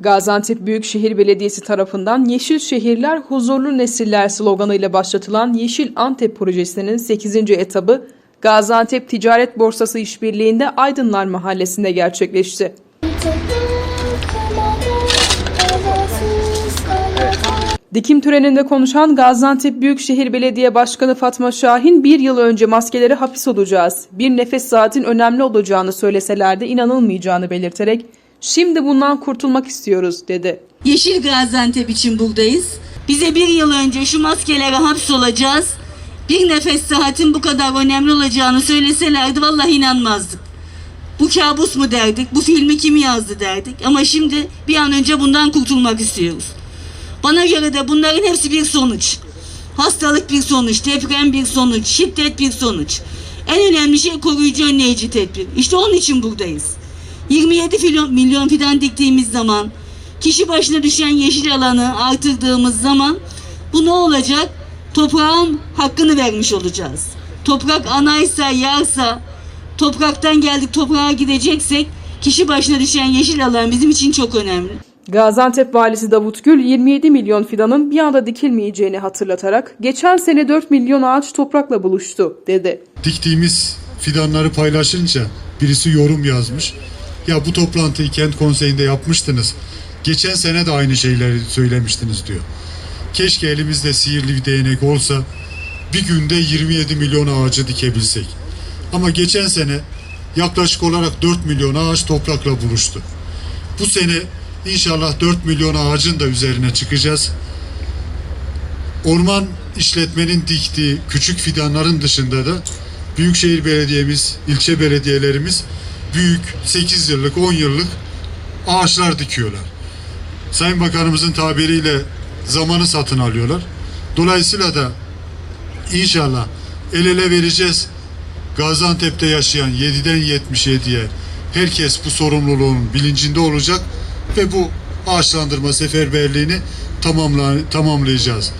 Gaziantep Büyükşehir Belediyesi tarafından Yeşil Şehirler Huzurlu Nesiller sloganıyla başlatılan Yeşil Antep projesinin 8. etabı Gaziantep Ticaret Borsası işbirliğinde Aydınlar Mahallesi'nde gerçekleşti. Dikim töreninde konuşan Gaziantep Büyükşehir Belediye Başkanı Fatma Şahin bir yıl önce maskeleri hapis olacağız, bir nefes saatin önemli olacağını söyleseler de inanılmayacağını belirterek şimdi bundan kurtulmak istiyoruz dedi. Yeşil Gaziantep için buradayız. Bize bir yıl önce şu maskelere hapsolacağız. Bir nefes saatin bu kadar önemli olacağını söyleselerdi vallahi inanmazdık. Bu kabus mu derdik, bu filmi kim yazdı derdik. Ama şimdi bir an önce bundan kurtulmak istiyoruz. Bana göre de bunların hepsi bir sonuç. Hastalık bir sonuç, deprem bir sonuç, şiddet bir sonuç. En önemli şey koruyucu önleyici tedbir. İşte onun için buradayız. 27 milyon, milyon fidan diktiğimiz zaman, kişi başına düşen yeşil alanı artırdığımız zaman bu ne olacak? Toprağın hakkını vermiş olacağız. Toprak anaysa, yarsa, topraktan geldik toprağa gideceksek kişi başına düşen yeşil alan bizim için çok önemli. Gaziantep Valisi Davut Gül 27 milyon fidanın bir anda dikilmeyeceğini hatırlatarak geçen sene 4 milyon ağaç toprakla buluştu dedi. diktiğimiz fidanları paylaşınca birisi yorum yazmış. Ya bu toplantıyı kent konseyinde yapmıştınız. Geçen sene de aynı şeyleri söylemiştiniz diyor. Keşke elimizde sihirli bir değnek olsa bir günde 27 milyon ağacı dikebilsek. Ama geçen sene yaklaşık olarak 4 milyon ağaç toprakla buluştu. Bu sene inşallah 4 milyon ağacın da üzerine çıkacağız. Orman işletmenin diktiği küçük fidanların dışında da Büyükşehir Belediye'miz, ilçe belediyelerimiz büyük 8 yıllık, 10 yıllık ağaçlar dikiyorlar. Sayın Bakanımızın tabiriyle zamanı satın alıyorlar. Dolayısıyla da inşallah el ele vereceğiz. Gaziantep'te yaşayan 7'den 77'ye herkes bu sorumluluğun bilincinde olacak ve bu ağaçlandırma seferberliğini tamamla, tamamlayacağız.